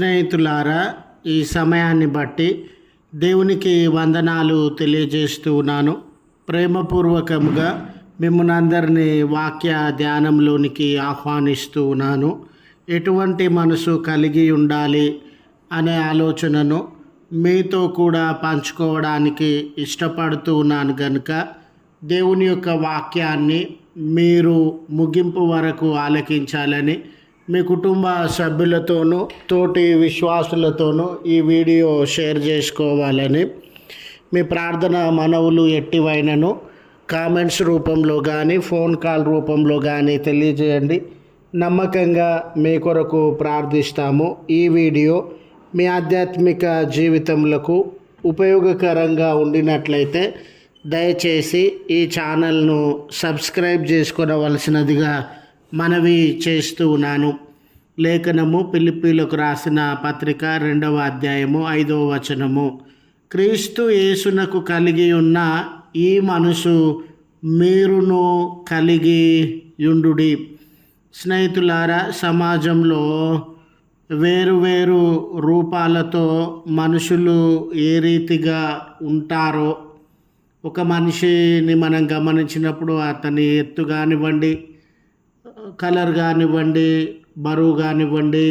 స్నేహితులారా ఈ సమయాన్ని బట్టి దేవునికి వందనాలు తెలియజేస్తూ ఉన్నాను. ప్రేమపూర్వకంగా మిమ్మల్ని అందరినీ వాక్య ధ్యానంలోనికి ఆహ్వానిస్తూ ఉన్నాను. ఎటువంటి మనసు కలిగి ఉండాలి అనే ఆలోచనను మీతో కూడా పంచుకోవడానికి ఇష్టపడుతూ ఉన్నాను కనుక దేవుని యొక్క వాక్యాన్ని మీరు ముగింపు వరకు ఆలకించాలని మీ కుటుంబ సభ్యులతోనూ తోటి విశ్వాసులతోనూ ఈ వీడియో షేర్ చేసుకోవాలని మీ ప్రార్థన మనవులు ఎట్టివైనను కామెంట్స్ రూపంలో కానీ ఫోన్ కాల్ రూపంలో కానీ తెలియజేయండి. నమ్మకంగా మీ కొరకు ప్రార్థిస్తాము. ఈ వీడియో మీ ఆధ్యాత్మిక జీవితములకు ఉపయోగకరంగా ఉండినట్లయితే దయచేసి ఈ ఛానల్ను సబ్స్క్రైబ్ చేసుకోవలసినదిగా మనవి చేస్తూ ఉన్నాను. లేఖనము పిలిపిలకు రాసిన పత్రిక రెండవ అధ్యాయము ఐదవ వచనము. క్రీస్తు యేసునకు కలిగి ఉన్న ఈ మనసు మీరును కలిగి యుండుడి. స్నేహితులారా సమాజంలో వేరు వేరు రూపాలతో మనుషులు ఏ రీతిగా ఉంటారో ఒక మనిషిని మనం గమనించినప్పుడు అతని ఎత్తు కానివ్వండి కలర్ కానివ్వండి బరువు కానివ్వండి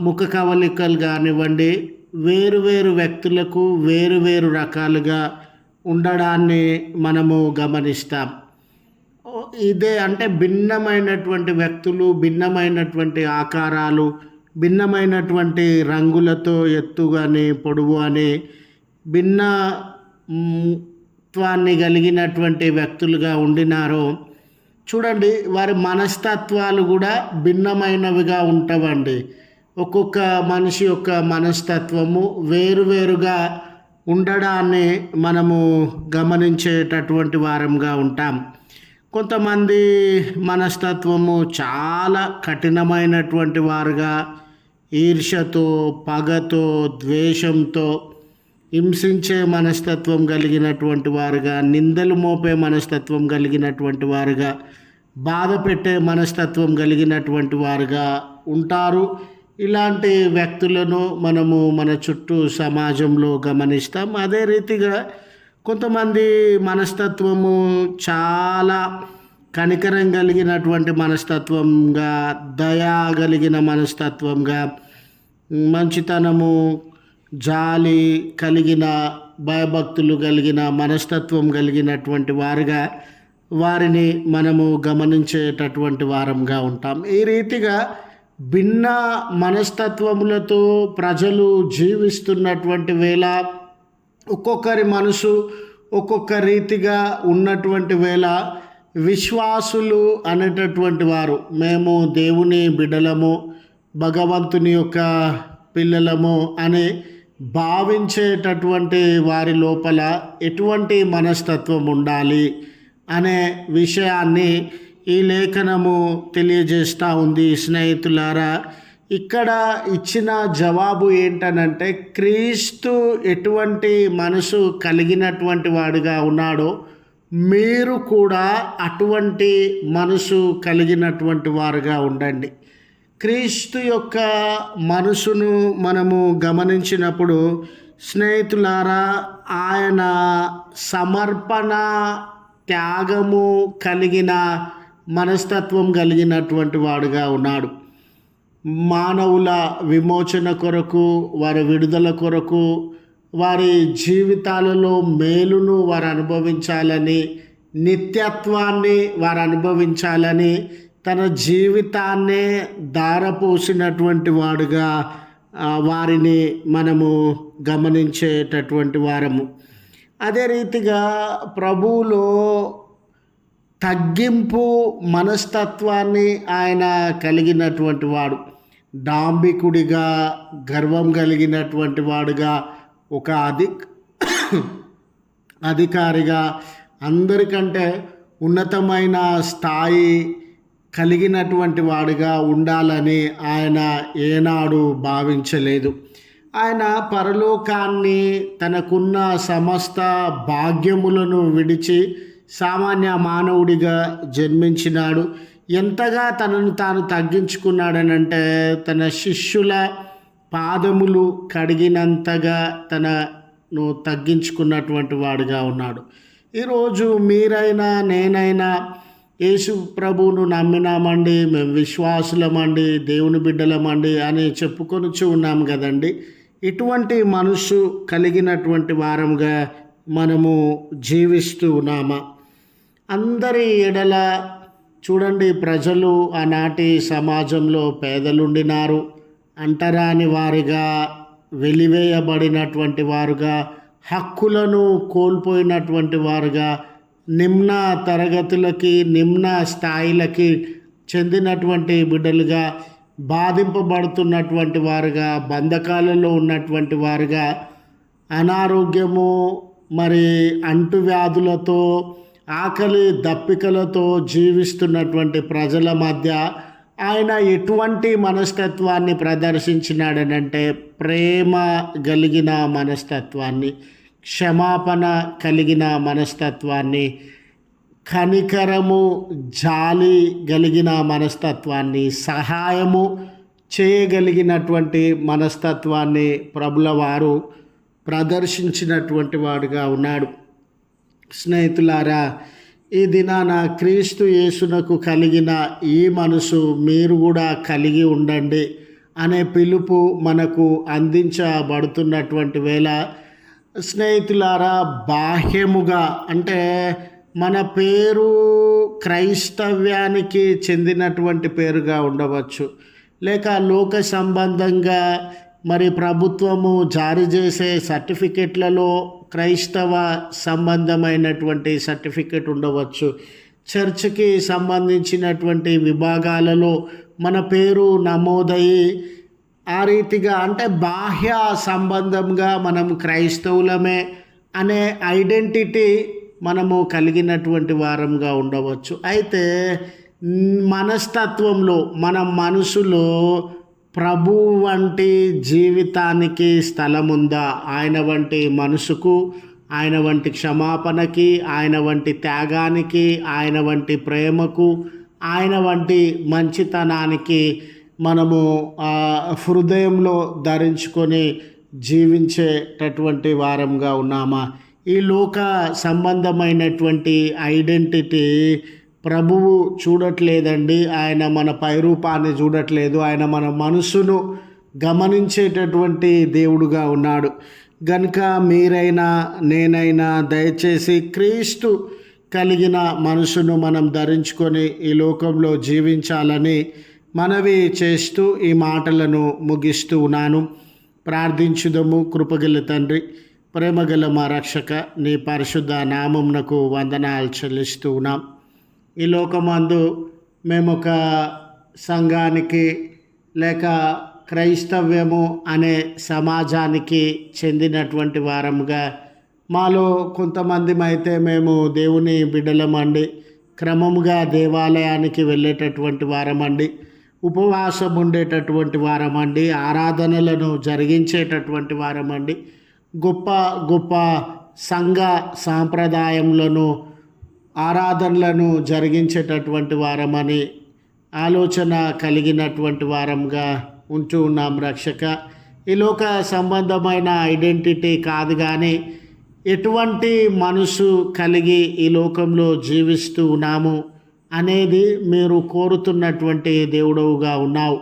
ముఖ కవలికలు కానివ్వండి వేరు వేరు వ్యక్తులకు వేరు వేరు రకాలుగా ఉండడాన్ని మనము గమనిస్తాం. ఇదే అంటే భిన్నమైనటువంటి వ్యక్తులు భిన్నమైనటువంటి ఆకారాలు భిన్నమైనటువంటి రంగులతో ఎత్తు కానీ పొడవు అని భిన్న కలిగినటువంటి వ్యక్తులుగా ఉండినారో చూడండి వారి మనస్తత్వాలు కూడా భిన్నమైనవిగా ఉంటవండి. ఒక్కొక్క మనిషి యొక్క మనస్తత్వము వేరువేరుగా ఉండడాన్ని మనము గమనించేటటువంటి వారంగా ఉంటాం. కొంతమంది మనస్తత్వము చాలా కఠినమైనటువంటి వారుగా ఈర్షతో పగతో ద్వేషంతో హింసించే మనస్తత్వం కలిగినటువంటి వారుగా నిందలు మోపే మనస్తత్వం కలిగినటువంటి వారుగా బాధ పెట్టే మనస్తత్వం కలిగినటువంటి వారుగా ఉంటారు. ఇలాంటి వ్యక్తులను మనము మన చుట్టూ సమాజంలో గమనిస్తాం. అదే రీతిగా కొంతమంది మనస్తత్వము చాలా కనికరం కలిగినటువంటి మనస్తత్వంగా దయా కలిగిన మనస్తత్వంగా మంచితనము జాలి కలిగిన భయభక్తులు కలిగిన మనస్తత్వం కలిగినటువంటి వారుగా వారిని మనము గమనించేటటువంటి వారంగా ఉంటాం. ఈ రీతిగా భిన్న మనస్తత్వములతో ప్రజలు జీవిస్తున్నటువంటి వేళ ఒక్కొక్కరి మనసు ఒక్కొక్క రీతిగా ఉన్నటువంటి వేళ విశ్వాసులు అనేటటువంటి వారు మేము దేవుని బిడ్డలము భగవంతుని యొక్క పిల్లలము అని భావించేటటువంటి వారి లోపల ఎటువంటి మనస్తత్వం ఉండాలి అనే విషయాన్ని ఈ లేఖనము తెలియజేస్తూ ఉంది స్నేహితులారా. ఇక్కడ ఇచ్చిన జవాబు ఏంటనంటే క్రీస్తు ఎటువంటి మనసు కలిగినటువంటి వాడుగా ఉన్నాడో మీరు కూడా అటువంటి మనసు కలిగినటువంటి వారుగా ఉండండి. క్రీస్తు యొక్క మనసును మనము గమనించినప్పుడు స్నేహితులారా ఆయన సమర్పణ త్యాగము కలిగిన మనస్తత్వం కలిగినటువంటి వాడుగా ఉన్నాడు. మానవుల విమోచన కొరకు వారి విడుదల కొరకు వారి జీవితాలలో మేలును వారు అనుభవించాలని నిత్యత్వాన్ని వారు అనుభవించాలని తన జీవితాన్నే దారపోసినటువంటి వాడుగా వారిని మనము గమనించేటటువంటి వారము. అదే రీతిగా ప్రభువులో తగ్గింపు మనస్తత్వాన్ని ఆయన కలిగినటువంటి వాడు. డాంబికుడిగా గర్వం కలిగినటువంటి వాడుగా ఒక అధి అధికారిగా అందరికంటే ఉన్నతమైన స్థాయి కలిగినటువంటి వాడుగా ఉండాలని ఆయన ఏనాడు భావించలేదు. ఆయన పరలోకాన్ని తనకున్న సమస్త భాగ్యములను విడిచి సామాన్య మానవుడిగా జన్మించినాడు. ఎంతగా తనను తాను తగ్గించుకున్నాడనంటే తన శిష్యుల పాదములు కడిగినంతగా తనను తగ్గించుకున్నటువంటి వాడుగా ఉన్నాడు. ఈరోజు మీరైనా నేనైనా యేసు ప్రభువును నమ్మినామండి మేము విశ్వాసులమండి దేవుని బిడ్డలమండి అని చెప్పుకొనుచు ఉన్నాం కదండి. ఇటువంటి మనసు కలిగినటువంటి వారంగా మనము జీవిస్తూ ఉన్నామా? అందరి ఎడల చూడండి ప్రజలు ఆనాటి సమాజంలో పేదలుండినారు అంటరాని వారిగా వెలివేయబడినటువంటి వారుగా హక్కులను కోల్పోయినటువంటి వారుగా నిమ్న తరగతులకి నిమ్న స్థాయిలకి చెందినటువంటి బిడ్డలుగా బాధింపబడుతున్నటువంటి వారుగా బంధకాలలో ఉన్నటువంటి వారుగా అనారోగ్యము మరి అంటువ్యాధులతో ఆకలి దప్పికలతో జీవిస్తున్నటువంటి ప్రజల మధ్య ఆయన ఎటువంటి మనస్తత్వాన్ని ప్రదర్శించినాడనంటే ప్రేమ కలిగిన మనస్తత్వాన్ని క్షమాపణ కలిగిన మనస్తత్వాన్ని కనికరము జాలి కలిగిన మనస్తత్వాన్ని సహాయము చేయగలిగినటువంటి మనస్తత్వాన్ని ప్రభుల వారు ప్రదర్శించినటువంటి వాడుగా ఉన్నాడు. స్నేహితులారా ఈ దినాన క్రీస్తు యేసునకు కలిగిన ఈ మనసు మీరు కూడా కలిగి ఉండండి అనే పిలుపు మనకు అందించబడుతున్నటువంటి వేళ స్నేహితులారా బాహ్యముగా అంటే మన పేరు క్రైస్తవ్యానికి చెందినటువంటి పేరుగా ఉండవచ్చు. లేక లోక సంబంధంగా మరి ప్రభుత్వము జారీ చేసే సర్టిఫికెట్లలో క్రైస్తవ సంబంధమైనటువంటి సర్టిఫికెట్ ఉండవచ్చు. చర్చ్కి సంబంధించినటువంటి విభాగాలలో మన పేరు నమోదయ్యి ఆ రీతిగా అంటే బాహ్య సంబంధంగా మనం క్రైస్తవులమే అనే ఐడెంటిటీ మనము కలిగినటువంటి వారంగా ఉండవచ్చు. అయితే మనస్తత్వంలో మన మనసులో ప్రభు వంటి జీవితానికి స్థలం ఉందా? ఆయన వంటి మనసుకు ఆయన వంటి క్షమాపణకి ఆయన వంటి త్యాగానికి ఆయన వంటి ప్రేమకు ఆయన వంటి మంచితనానికి మనము ఆ హృదయంలో ధరించుకొని జీవించేటటువంటి వారంగా ఉన్నామా? ఈ లోక సంబంధమైనటువంటి ఐడెంటిటీ ప్రభువు చూడట్లేదండి. ఆయన మన పైరూపాన్ని చూడట్లేదు. ఆయన మన మనసును గమనించేటటువంటి దేవుడుగా ఉన్నాడు. గనుక మీరైనా నేనైనా దయచేసి క్రీస్తు కలిగిన మనసును మనం ధరించుకొని ఈ లోకంలో జీవించాలని మనవి చేస్తూ ఈ మాటలను ముగిస్తూ ఉన్నాను. ప్రార్థించుదము కృపగల తండ్రి ప్రేమగల మా రక్షక నీ పరిశుద్ధ నామంనకు వందనాలు చెల్లిస్తూ ఉన్నాం. ఈ లోకమందు మేము ఒక సంఘానికి లేక క్రైస్తవ్యము అనే సమాజానికి చెందినటువంటి వారముగా మాలో కొంతమంది అయితే మేము దేవుని బిడ్డలమండి. క్రమముగా దేవాలయానికి వెళ్ళేటటువంటి వారమండి. ఉపవాసం ఉండేటటువంటి వారమండి ఆరాధనలను జరిగించేటటువంటి వారమండి. గొప్ప గొప్ప సంఘ సాంప్రదాయములను ఆరాధనలను జరిగించేటటువంటి వారమని ఆలోచన కలిగినటువంటి వారంగా ఉంటూ ఉన్నాం రక్షక. ఈ లోక సంబంధమైన ఐడెంటిటీ కాదు కానీ ఎటువంటి మనసు కలిగి ఈ లోకంలో జీవిస్తూ ఉన్నాము. అనేది మీరు కోరుతున్నటువంటి దేవుడవుగా ఉన్నావు.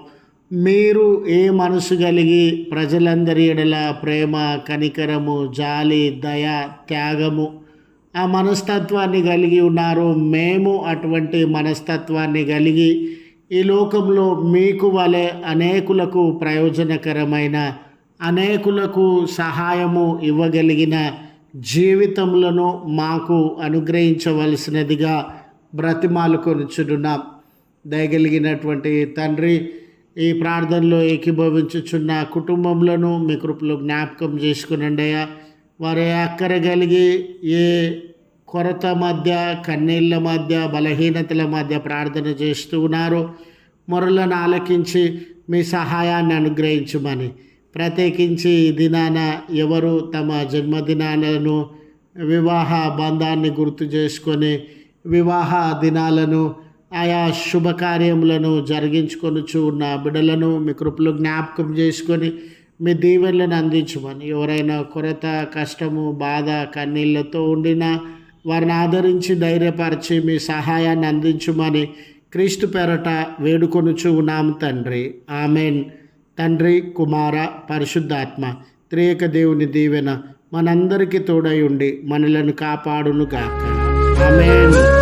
మీరు ఏ మనసు కలిగి ప్రజలందరి ఎడల ప్రేమ కనికరము జాలి దయ త్యాగము ఆ మనస్తత్వాన్ని కలిగి ఉన్నారు మేము అటువంటి మనస్తత్వాన్ని కలిగి ఈ లోకంలో మీకు వలె అనేకులకు ప్రయోజనకరమైన అనేకులకు సహాయము ఇవ్వగలిగిన జీవితములను మాకు అనుగ్రహించవలసినదిగా బ్రతిమాలు కొనుచున్నాం దయగలిగినటువంటి తండ్రి ఈ ప్రార్థనలో ఏకీభవించుచున్న కుటుంబంలోనూ మీ కృపలో జ్ఞాపకం చేసుకునండి అయ్యా. వారి అక్కర కలిగి ఏ కొరత మధ్య కన్నీళ్ళ మధ్య బలహీనతల మధ్య ప్రార్థన చేస్తూ ఉన్నారో. మొరలను ఆలకించి మీ సహాయాన్ని అనుగ్రహించమని ప్రత్యేకించి ఈ దినాన ఎవరు తమ జన్మదినాలను వివాహ బంధాన్ని గుర్తు చేసుకొని వివాహ దినాలను ఆయా శుభకార్యములను జరిగించుకొనుచు ఉన్న బిడలను మీ కృపలు జ్ఞాపకం చేసుకొని మీ దీవెనలను అందించమని. ఎవరైనా కొరత కష్టము బాధ కన్నీళ్ళతో ఉండినా వారిని ఆదరించి ధైర్యపరిచి మీ సహాయాన్ని అందించమని క్రీస్తు పెరట వేడుకొనుచు ఉన్నాం తండ్రి. ఆమెన్. తండ్రి కుమార పరిశుద్ధాత్మ త్రియక దేవుని దీవెన మనందరికీ తోడై ఉండి మనలను కాపాడును గాక ఆమెన్